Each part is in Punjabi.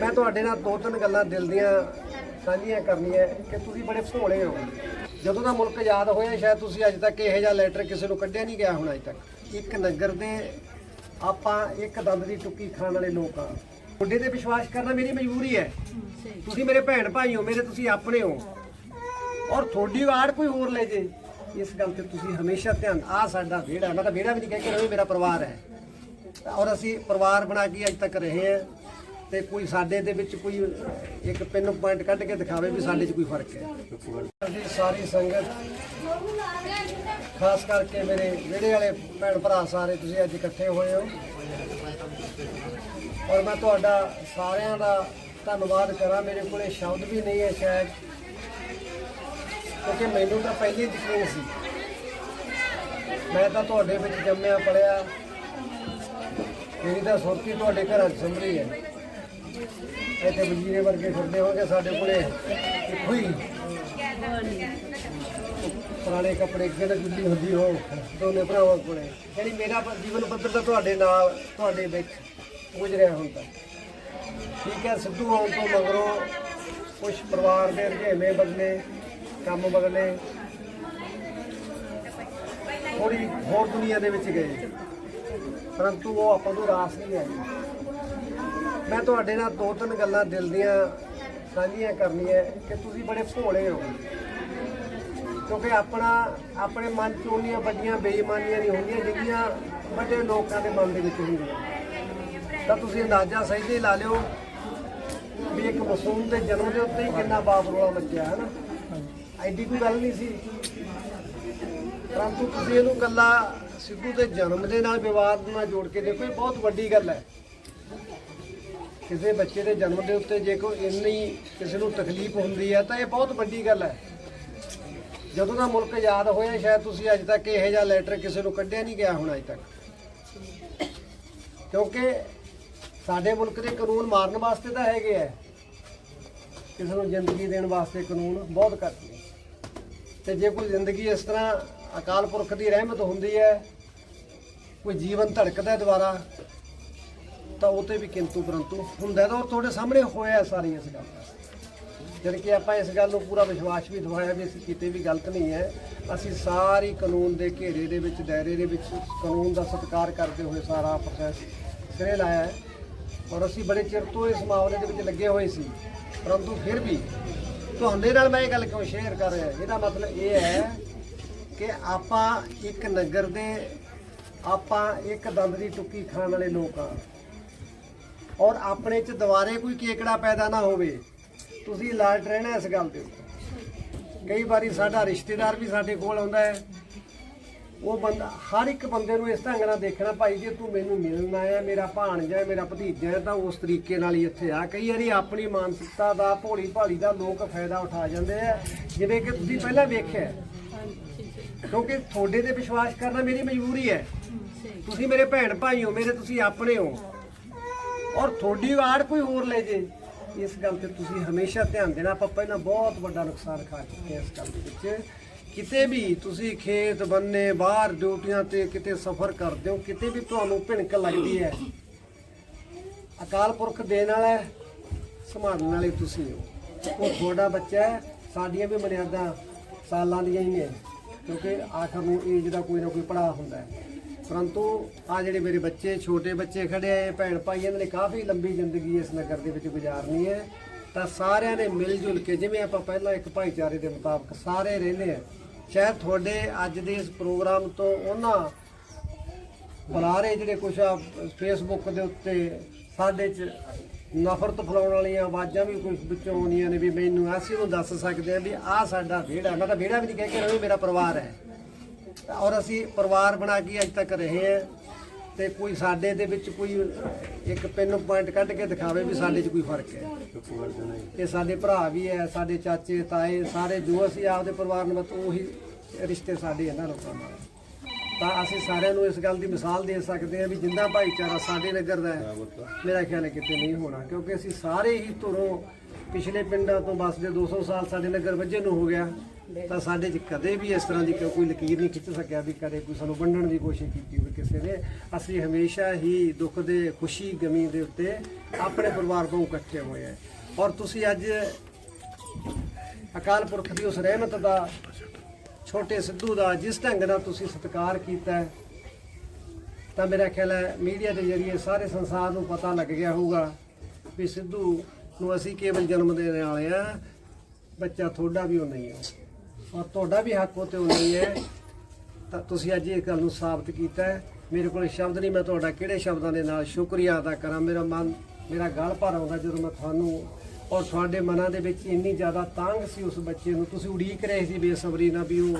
ਮੈਂ ਤੁਹਾਡੇ ਨਾਲ ਦੋ ਤਿੰਨ ਗੱਲਾਂ ਦਿਲ ਦੀਆਂ ਸਾਂਝੀਆਂ ਕਰਨੀਆਂ ਕਿ ਤੁਸੀਂ ਬੜੇ ਭੋਲੇ ਹੋ। ਜਦੋਂ ਦਾ ਮੁਲਕ ਆਜ਼ਾਦ ਹੋਇਆ, ਸ਼ਾਇਦ ਤੁਸੀਂ ਅੱਜ ਤੱਕ ਇਹੋ ਜਿਹਾ ਲੈਟਰ ਕਿਸੇ ਨੂੰ ਕੱਢਿਆ ਨਹੀਂ ਗਿਆ ਹੁਣ ਅੱਜ ਤੱਕ। ਇੱਕ ਨਗਰ ਦੇ ਆਪਾਂ ਇੱਕ ਦੰਦ ਦੀ ਟੁੱਕੀ ਖਾਣ ਵਾਲੇ ਲੋਕ ਆ ਤੁਹਾਡੇ ਤੇ ਵਿਸ਼ਵਾਸ ਕਰਨਾ ਮੇਰੀ ਮਜਬੂਰੀ ਹੈ। ਤੁਸੀਂ ਮੇਰੇ ਭੈਣ ਭਾਈ ਹੋ, ਮੇਰੇ ਤੁਸੀਂ ਆਪਣੇ ਹੋ। ਔਰ ਤੁਹਾਡੀ ਵਾਰ ਕੋਈ ਹੋਰ ਲੈ ਜੇ। ਇਸ ਗੱਲ ਤੇ ਤੁਸੀਂ ਹਮੇਸ਼ਾ ਧਿਆਨ ਆ ਸਾਡਾ ਵਿਹੜਾ ਮੈਂ ਤਾਂ ਵਿਹੜਾ ਵੀ ਨਹੀਂ ਕਹਿ ਕੇ ਰਹੇ, ਮੇਰਾ ਪਰਿਵਾਰ ਹੈ। ਔਰ ਅਸੀਂ ਪਰਿਵਾਰ ਬਣਾ ਕੇ ਅੱਜ ਤੱਕ ਰਹੇ ਹਾਂ। ਤੇ ਕੋਈ ਸਾਡੇ ਦੇ ਵਿੱਚ ਕੋਈ ਇੱਕ ਪਿੰਨ ਪੁਆਇੰਟ ਕੱਢ ਕੇ ਦਿਖਾਵੇ ਵੀ ਸਾਡੇ 'ਚ ਕੋਈ ਫ਼ਰਕ ਹੈ। ਅਸੀਂ ਸਾਰੀ ਸੰਗਤ, ਖਾਸ ਕਰਕੇ ਮੇਰੇ ਵਿਹੜੇ ਵਾਲੇ ਭੈਣ ਭਰਾ ਸਾਰੇ, ਤੁਸੀਂ ਅੱਜ ਇਕੱਠੇ ਹੋਏ ਹੋ। ਔਰ ਮੈਂ ਤੁਹਾਡਾ ਸਾਰਿਆਂ ਦਾ ਧੰਨਵਾਦ ਕਰਾਂ। ਮੇਰੇ ਕੋਲੇ ਸ਼ਬਦ ਵੀ ਨਹੀਂ ਹੈ ਸ਼ਾਇਦ, ਕਿਉਂਕਿ ਮੈਨੂੰ ਤਾਂ ਪਹਿਲੇ ਯਕੀਨ ਸੀ। ਮੈਂ ਤਾਂ ਤੁਹਾਡੇ ਵਿੱਚ ਜੰਮਿਆ ਪੜਿਆ ਮੇਰੀ ਤਾਂ ਸੁਰਤੀ ਤੁਹਾਡੇ ਘਰਾਂ 'ਚ ਸੰਭਰੀ ਹੈ। ਇੱਥੇ ਵਜ਼ੀਰੇ ਵਰਗੇ ਫਿਰਦੇ ਹੋਣਗੇ ਸਾਡੇ ਕੋਲੇ। ਇੱਕੋ ਹੀ। ਪੁਰਾਣੇ ਕੱਪੜੇ ਕਿਹੜਾ ਜੁੱਲੀ ਹੁੰਦੀ ਹੋ ਦੋਨੇ ਭਰਾਵਾਂ ਕੋਲੇ। ਜਿਹੜੀ ਮੇਰਾ ਪ- ਜੀਵਨ ਪੱਧਰ ਤਾਂ ਤੁਹਾਡੇ ਨਾਲ, ਤੁਹਾਡੇ ਵਿੱਚ ਗੁਜ਼ਰਿਆ ਹੁੰਦਾ। ਠੀਕ ਹੈ, ਸਿੱਧੂ ਆਉਣ ਤੋਂ ਮਗਰੋਂ ਕੁਝ ਪਰਿਵਾਰ ਦੇ ਰੁਝੇਵੇਂ ਬਦਲੇ, ਕੰਮ ਬਦਲੇ ਥੋੜੀ ਹੋਰ ਦੁਨੀਆ ਦੇ ਵਿੱਚ ਗਏ। ਪਰੰਤੂ ਉਹ ਆਪਾਂ ਨੂੰ ਰਾਸ ਨਹੀਂ ਆਈ। ਮੈਂ ਤੁਹਾਡੇ ਨਾਲ ਦੋ ਤਿੰਨ ਗੱਲਾਂ ਦਿਲ ਦੀਆਂ ਸਾਂਝੀਆਂ ਕਰਨੀਆਂ ਕਿ ਤੁਸੀਂ ਬੜੇ ਭੋਲੇ ਹੋ। ਕਿਉਂਕਿ ਆਪਣਾ, ਆਪਣੇ ਮਨ 'ਚ ਉਹਨੀਆਂ ਵੱਡੀਆਂ ਬੇਈਮਾਨੀਆਂ ਨਹੀਂ ਹੁੰਦੀਆਂ ਜਿਹੜੀਆਂ ਵੱਡੇ ਲੋਕਾਂ ਦੇ ਮਨ ਦੇ ਵਿੱਚ ਹੁੰਦੀਆਂ। ਤਾਂ ਤੁਸੀਂ ਅੰਦਾਜ਼ਾ ਸਹੀ ਤੇ ਲਾ ਲਿਓ ਵੀ ਇੱਕ ਮਾਸੂਮ ਦੇ ਜਨਮ ਦੇ ਉੱਤੇ ਹੀ ਕਿੰਨਾ ਬਾਪ ਰੋਲਾ ਮੱਚਿਆ, ਹੈ ਨਾ? ਐਡੀ ਕੋਈ ਗੱਲ ਨਹੀਂ ਸੀ। ਪਰੰਤੂ ਤੁਸੀਂ ਇਹਨੂੰ ਕੱਲਾ ਸਿੱਧੂ ਦੇ ਜਨਮ ਦੇ ਨਾਲ ਵਿਵਾਦ ਨਾਲ ਜੋੜ ਕੇ ਦੇਖੋ, ਇਹ ਬਹੁਤ ਵੱਡੀ ਗੱਲ ਹੈ। ਕਿਸੇ ਬੱਚੇ ਦੇ ਜਨਮ ਦੇ ਉੱਤੇ ਜੇ ਕੋਈ ਇੰਨੀ ਕਿਸੇ ਨੂੰ ਤਕਲੀਫ ਹੁੰਦੀ ਹੈ ਤਾਂ ਇਹ ਬਹੁਤ ਵੱਡੀ ਗੱਲ ਹੈ। ਜਦੋਂ ਦਾ ਮੁਲਕ ਆਜ਼ਾਦ ਹੋਇਆ, ਸ਼ਾਇਦ ਤੁਸੀਂ ਅੱਜ ਤੱਕ ਇਹੋ ਜਿਹਾ ਲੈਟਰ ਕਿਸੇ ਨੂੰ ਕੱਢਿਆ ਨਹੀਂ ਗਿਆ ਹੁਣ ਅੱਜ ਤੱਕ। ਕਿਉਂਕਿ ਸਾਡੇ ਮੁਲਕ ਦੇ ਕਾਨੂੰਨ ਮਾਰਨ ਵਾਸਤੇ ਤਾਂ ਹੈਗੇ ਆ। ਕਿਸੇ ਨੂੰ ਜ਼ਿੰਦਗੀ ਦੇਣ ਵਾਸਤੇ ਕਾਨੂੰਨ ਬਹੁਤ ਘੱਟ ਨੇ। ਤੇ ਜੇ ਕੋਈ ਜ਼ਿੰਦਗੀ ਇਸ ਤਰ੍ਹਾਂ ਅਕਾਲ ਪੁਰਖ ਦੀ ਰਹਿਮਤ ਹੁੰਦੀ ਹੈ, ਕੋਈ ਜੀਵਨ ਧੜਕਦਾ ਹੈ ਦੁਬਾਰਾ ਤਾਂ ਉਹ ਤੇ ਵੀ ਕਿੰਤੂ ਪਰੰਤੂ ਹੁੰਦਾ ਤਾਂ ਉਹ ਤੁਹਾਡੇ ਸਾਹਮਣੇ ਹੋਇਆ ਸਾਰੀ ਇਸ ਗੱਲ ਦਾ। ਜਦ ਕਿ ਆਪਾਂ ਇਸ ਗੱਲ ਨੂੰ ਪੂਰਾ ਵਿਸ਼ਵਾਸ ਵੀ ਦਿਵਾਇਆ ਵੀ ਅਸੀਂ ਕਿਤੇ ਵੀ ਗਲਤ ਨਹੀਂ ਹੈ। ਅਸੀਂ ਸਾਰੀ ਕਾਨੂੰਨ ਦੇ ਘੇਰੇ ਦੇ ਵਿੱਚ, ਦਾਇਰੇ ਦੇ ਵਿੱਚ ਕਾਨੂੰਨ ਦਾ ਸਤਿਕਾਰ ਕਰਦੇ ਹੋਏ ਸਾਰਾ ਪ੍ਰੋਸੈਸ ਸਿਰੇ ਲਾਇਆ ਹੈ। ਔਰ ਅਸੀਂ ਬੜੇ ਚਿਰ ਤੋਂ ਇਸ ਮਾਮਲੇ ਦੇ ਵਿੱਚ ਲੱਗੇ ਹੋਏ ਸੀ। ਪਰੰਤੂ ਫਿਰ ਵੀ ਤੁਹਾਡੇ ਨਾਲ ਮੈਂ ਇਹ ਗੱਲ ਕਿਉਂ ਸ਼ੇਅਰ ਕਰ ਰਿਹਾ? ਇਹਦਾ ਮਤਲਬ ਇਹ ਹੈ ਕਿ ਆਪਾਂ ਇੱਕ ਨਗਰ ਦੇ, ਆਪਾਂ ਇੱਕ ਦੰਦ ਦੀ ਟੁੱਕੀ ਖਾਣ ਵਾਲੇ ਲੋਕ ਆ ਔਰ ਆਪਣੇ ਚ ਦੁਬਾਰੇ ਕੋਈ ਕੇਕੜਾ ਪੈਦਾ ਨਾ ਹੋਵੇ। ਤੁਸੀਂ ਅਲਰਟ ਰਹਿਣਾ ਇਸ ਗੱਲ ਉੱਤੇ ਕਈ ਵਾਰੀ ਸਾਡਾ ਰਿਸ਼ਤੇਦਾਰ ਵੀ ਸਾਡੇ ਕੋਲ ਆਉਂਦਾ ਹੈ। ਉਹ ਬੰਦਾ ਹਰ ਇੱਕ ਬੰਦੇ ਨੂੰ ਇਸ ਢੰਗ ਨਾਲ ਦੇਖਣਾ ਭਾਈ ਜੇ ਤੂੰ ਮੈਨੂੰ ਮਿਲਣ ਆਇਆ ਮੇਰਾ ਭਾਣਜਾ ਹੈ ਮੇਰਾ ਭਤੀਜਾ ਹੈ ਤਾਂ ਉਸ ਤਰੀਕੇ ਨਾਲ ਹੀ ਇੱਥੇ ਆ। ਕਈ ਵਾਰੀ ਆਪਣੀ ਮਾਨਸਿਕਤਾ ਦਾ ਭੋਲੀ ਭਾਲੀ ਦਾ ਲੋਕ ਫਾਇਦਾ ਉਠਾ ਜਾਂਦੇ ਆ। ਜਿਵੇਂ ਕਿ ਤੁਸੀਂ ਪਹਿਲਾਂ ਵੇਖਿਆ। ਕਿਉਂਕਿ ਤੁਹਾਡੇ ਤੇ ਵਿਸ਼ਵਾਸ ਕਰਨਾ ਮੇਰੀ ਮਜਬੂਰੀ ਹੈ। ਤੁਸੀਂ ਮੇਰੇ ਭੈਣ ਭਾਈ ਹੋ ਮੇਰੇ ਤੁਸੀਂ ਆਪਣੇ ਹੋ। ਔਰ ਤੁਹਾਡੀ ਵਾਰ ਕੋਈ ਹੋਰ ਲੈ ਜੇ। ਇਸ ਗੱਲ ਤੇ ਤੁਸੀਂ ਹਮੇਸ਼ਾ ਧਿਆਨ ਦੇਣਾ। ਆਪਾਂ ਪਹਿਲਾਂ ਬਹੁਤ ਵੱਡਾ ਨੁਕਸਾਨ ਖਾ ਚੁੱਕੇ ਇਸ ਗੱਲ ਦੇ ਵਿੱਚ। ਕਿਤੇ ਵੀ ਤੁਸੀਂ ਖੇਤ ਬੰਨੇ, ਬਾਹਰ ਡਿਊਟੀਆਂ ਤੇ ਕਿਤੇ ਸਫ਼ਰ ਕਰਦੇ ਹੋ, ਕਿਤੇ ਵੀ ਤੁਹਾਨੂੰ ਭਿਣਕ ਲੱਗਦੀ ਹੈ, ਅਕਾਲ ਪੁਰਖ ਦੇਣ ਵਾਲਾ ਸੰਭਾਲਣ ਵਾਲੇ ਤੁਸੀਂ ਹੋ। ਉਹ ਤੁਹਾਡਾ ਬੱਚਾ ਸਾਡੀਆਂ ਵੀ ਮਰਿਆਦਾ ਸਾਲਾਂ ਦੀਆਂ ਹੀ ਨੇ। ਕਿਉਂਕਿ ਆਖਰ ਨੂੰ ਏਜ ਦਾ ਕੋਈ ਨਾ ਕੋਈ ਪੜਾਅ ਹੁੰਦਾ ਹੈ। ਪਰੰਤੂ ਆ ਜਿਹੜੇ ਮੇਰੇ ਬੱਚੇ, ਛੋਟੇ ਬੱਚੇ ਖੜੇ ਆ ਭੈਣ ਭਾਈ, ਇਹਨਾਂ ਨੇ ਕਾਫੀ ਲੰਬੀ ਜ਼ਿੰਦਗੀ ਇਸ ਨਗਰ ਦੇ ਵਿੱਚ ਗੁਜ਼ਾਰਨੀ ਹੈ। ਤਾਂ ਸਾਰਿਆਂ ਨੇ ਮਿਲ ਜੁਲ ਕੇ, ਜਿਵੇਂ ਆਪਾਂ ਪਹਿਲਾਂ ਇੱਕ ਭਾਈਚਾਰੇ ਦੇ ਮੁਤਾਬਕ ਸਾਰੇ ਰਹਿੰਦੇ ਆ, ਸ਼ਾਇਦ ਤੁਹਾਡੇ ਅੱਜ ਦੇ ਇਸ ਪ੍ਰੋਗਰਾਮ ਤੋਂ ਉਹਨਾਂ ਬੁਲਾਰੇ ਜਿਹੜੇ ਕੁਛ ਆ ਫੇਸਬੁੱਕ ਦੇ ਉੱਤੇ ਸਾਡੇ ਚ ਨਫ਼ਰਤ ਫਲਾਉਣ ਵਾਲੀਆਂ ਆਵਾਜ਼ਾਂ ਵੀ ਕੁਝ ਵਿੱਚੋਂ ਆਉਂਦੀਆਂ ਨੇ ਵੀ ਮੈਨੂੰ, ਅਸੀਂ ਨੂੰ ਦੱਸ ਸਕਦੇ ਆ ਵੀ ਆਹ ਸਾਡਾ ਵਿਹੜਾ, ਮੈਂ ਤਾਂ ਵਿਹੜਾ ਵੀ ਨਹੀਂ ਕਹਿ ਕੇ ਰਹੇ, ਮੇਰਾ ਪਰਿਵਾਰ ਹੈ। ਔਰ ਅਸੀਂ ਪਰਿਵਾਰ ਬਣਾ ਕੇ ਅੱਜ ਤੱਕ ਰਹੇ ਹਾਂ ਤੇ ਕੋਈ ਸਾਡੇ ਦੇ ਵਿੱਚ ਕੋਈ ਇੱਕ ਪਿੰਨ ਪੁਆਇੰਟ ਕੱਢ ਕੇ ਦਿਖਾਵੇ ਵੀ ਸਾਡੇ 'ਚ ਕੋਈ ਫ਼ਰਕ ਹੈ। ਇਹ ਸਾਡੇ ਭਰਾ ਵੀ ਹੈ, ਸਾਡੇ ਚਾਚੇ, ਤਾਏ, ਸਾਰੇ ਜੋ ਅਸੀਂ ਆਪਦੇ ਪਰਿਵਾਰ ਨੂੰ ਮਤ ਉਹੀ ਰਿਸ਼ਤੇ ਸਾਡੇ ਇਹਨਾਂ ਲੋਕਾਂ ਨਾਲ। ਤਾਂ ਅਸੀਂ ਸਾਰਿਆਂ ਨੂੰ ਇਸ ਗੱਲ ਦੀ ਮਿਸਾਲ ਦੇ ਸਕਦੇ ਹਾਂ ਵੀ ਜਿੰਦਾ ਭਾਈਚਾਰਾ ਸਾਡੇ ਨਗਰ ਦਾ ਹੈ। ਮੇਰਾ ਖਿਆਲ ਹੈ ਕਿਤੇ ਨਹੀਂ ਹੋਣਾ, ਕਿਉਂਕਿ ਅਸੀਂ ਸਾਰੇ ਹੀ ਧੁਰੋਂ ਪਿਛਲੇ ਪਿੰਡਾਂ ਤੋਂ ਬਸ ਦੇ 200 ਸਾਲ ਸਾਡੇ ਨਗਰ ਵੱਜੇ ਨੂੰ ਹੋ ਗਿਆ, ਤਾਂ ਸਾਡੇ 'ਚ ਕਦੇ ਵੀ ਇਸ ਤਰ੍ਹਾਂ ਦੀ ਕੋਈ ਲਕੀਰ ਨਹੀਂ ਖਿੱਚ ਸਕਿਆ ਵੀ ਕਦੇ ਕੋਈ ਸਾਨੂੰ ਵੰਡਣ ਦੀ ਕੋਸ਼ਿਸ਼ ਕੀਤੀ ਹੋਵੇ ਕਿਸੇ ਨੇ। ਅਸੀਂ ਹਮੇਸ਼ਾ ਹੀ ਦੁੱਖ ਦੇ, ਖੁਸ਼ੀ ਗਮੀ ਦੇ ਉੱਤੇ ਆਪਣੇ ਪਰਿਵਾਰ ਤੋਂ ਇਕੱਠੇ ਹੋਏ ਆ ਔਰ ਤੁਸੀਂ ਅੱਜ ਅਕਾਲ ਪੁਰਖ ਦੀ ਉਸ ਰਹਿਮਤ ਦਾ, ਛੋਟੇ ਸਿੱਧੂ ਦਾ ਜਿਸ ਢੰਗ ਨਾਲ ਤੁਸੀਂ ਸਤਿਕਾਰ ਕੀਤਾ ਤਾਂ ਮੇਰਾ ਖਿਆਲ ਹੈ ਮੀਡੀਆ ਦੇ ਜ਼ਰੀਏ ਸਾਰੇ ਸੰਸਾਰ ਨੂੰ ਪਤਾ ਲੱਗ ਗਿਆ ਹੋਊਗਾ ਵੀ ਸਿੱਧੂ ਨੂੰ ਅਸੀਂ ਕੇਵਲ ਜਨਮ ਦੇਣ ਵਾਲੇ ਆ। ਬੱਚਾ ਤੁਹਾਡਾ ਵੀ ਉਹ ਨਹੀਂ ਹੈ ਔਰ ਤੁਹਾਡਾ ਵੀ ਹੱਕ ਉਹ ਤੇ ਉਹ ਨਹੀਂ ਹੈ ਤਾਂ ਤੁਸੀਂ ਅੱਜ ਇਹ ਗੱਲ ਨੂੰ ਸਾਬਤ ਕੀਤਾ ਹੈ। ਮੇਰੇ ਕੋਲ ਸ਼ਬਦ ਨਹੀਂ, ਮੈਂ ਤੁਹਾਡਾ ਕਿਹੜੇ ਸ਼ਬਦਾਂ ਦੇ ਨਾਲ ਸ਼ੁਕਰੀਆ ਅਦਾ ਕਰਾਂ? ਮੇਰਾ ਮਨ, ਮੇਰਾ ਗਲ ਭਰ ਆਉਂਦਾ ਜਦੋਂ ਮੈਂ ਤੁਹਾਨੂੰ ਔਰ ਤੁਹਾਡੇ ਮਨਾਂ ਦੇ ਵਿੱਚ ਇੰਨੀ ਜ਼ਿਆਦਾ ਤਾਂਗ ਸੀ ਉਸ ਬੱਚੇ ਨੂੰ। ਤੁਸੀਂ ਉਡੀਕ ਰਹੇ ਸੀ ਬੇਸਬਰੀ ਨਾਲ ਵੀ ਉਹ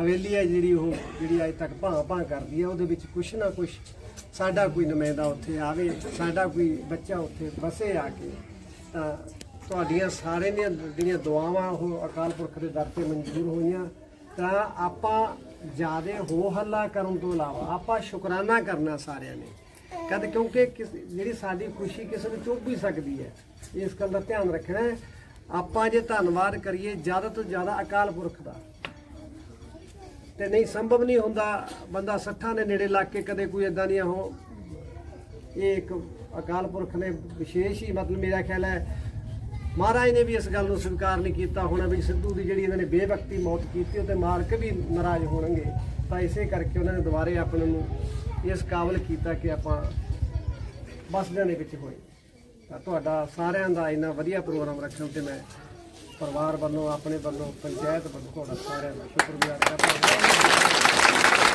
ਹਵੇਲੀ ਹੈ ਜਿਹੜੀ ਉਹ, ਜਿਹੜੀ ਅੱਜ ਤੱਕ ਭਾਂ ਭਾਂ ਕਰਦੀ ਹੈ। ਉਹਦੇ ਵਿੱਚ ਕੁਛ ਨਾ ਕੁਛ ਸਾਡਾ ਕੋਈ ਨੁਮਾਇੰਦਾ ਉੱਥੇ ਆਵੇ, ਸਾਡਾ ਕੋਈ ਬੱਚਾ ਉੱਥੇ ਵਸੇ ਆ ਕੇ। ਤਾਂ ਤੁਹਾਡੀਆਂ ਸਾਰਿਆਂ ਦੀਆਂ ਜਿਹੜੀਆਂ ਦੁਆਵਾਂ, ਉਹ ਅਕਾਲ ਪੁਰਖ ਦੇ ਦਰ ਤੇ ਮਨਜ਼ੂਰ ਹੋਈਆਂ। ਤਾਂ ਆਪਾਂ ਜਿਆਦੇ ਹੋ ਹੱਲਾ ਕਰਨ ਤੋਂ ਇਲਾਵਾ ਆਪਾਂ ਸ਼ੁਕਰਾਨਾ ਕਰਨਾ ਸਾਰਿਆਂ ਨੇ। ਕਦ ਕਿਉਂਕਿ ਕਿਸ- ਜਿਹੜੀ ਸਾਡੀ ਖੁਸ਼ੀ ਕਿਸੇ ਨੂੰ ਚੁੱਭ ਵੀ ਸਕਦੀ ਹੈ। ਇਸ ਗੱਲ ਦਾ ਧਿਆਨ ਰੱਖਣਾ ਹੈ। ਆਪਾਂ ਜੇ ਧੰਨਵਾਦ ਕਰੀਏ ਜ਼ਿਆਦਾ ਤੋਂ ਜ਼ਿਆਦਾ ਅਕਾਲ ਪੁਰਖ ਦਾ। ਤੇ ਨਹੀਂ ਸੰਭਵ ਨਹੀਂ ਹੁੰਦਾ ਬੰਦਾ ਸੱਠਾਂ ਦੇ ਨੇੜੇ ਲੱਗ ਕੇ ਕਦੇ ਕੋਈ ਇਦਾਂ ਦੀਆਂ ਹੋ, ਇਹ ਇੱਕ ਅਕਾਲ ਪੁਰਖ ਨੇ ਵਿਸ਼ੇਸ਼ ਹੀ ਮਤਲਬ ਮੇਰਾ ਖਿਆਲ ਹੈ, ਮਹਾਰਾਜ ਨੇ ਵੀ ਇਸ ਗੱਲ ਨੂੰ ਸਵੀਕਾਰ ਨਹੀਂ ਕੀਤਾ ਹੋਣਾ ਵੀ ਸਿੱਧੂ ਦੀ ਜਿਹੜੀ ਇਹਨਾਂ ਨੇ ਬੇਵਕਤੀ ਮੌਤ ਕੀਤੀ, ਉਹ ਤੇ ਮਾਲਕ ਵੀ ਨਾਰਾਜ਼ ਹੋਣਗੇ। ਤਾਂ ਇਸੇ ਕਰਕੇ ਉਹਨਾਂ ਨੇ ਦੁਬਾਰੇ ਆਪਣੇ ਨੂੰ ਇਸ ਕਾਬਲ ਕੀਤਾ ਕਿ ਆਪਾਂ ਬਸਦਿਆਂ ਦੇ ਵਿੱਚ ਹੋਏ। ਤਾਂ ਤੁਹਾਡਾ ਸਾਰਿਆਂ ਦਾ ਇੰਨਾ ਵਧੀਆ ਪ੍ਰੋਗਰਾਮ ਰੱਖਣ ਤੇ ਮੈਂ ਪਰਿਵਾਰ ਵੱਲੋਂ, ਆਪਣੇ ਵੱਲੋਂ, ਪੰਚਾਇਤ ਵੱਲੋਂ ਤੁਹਾਡਾ ਸਾਰਿਆਂ ਦਾ ਸ਼ੁਕਰਗੁਜ਼ਾਰ ਕਰਦਾ ਹਾਂ।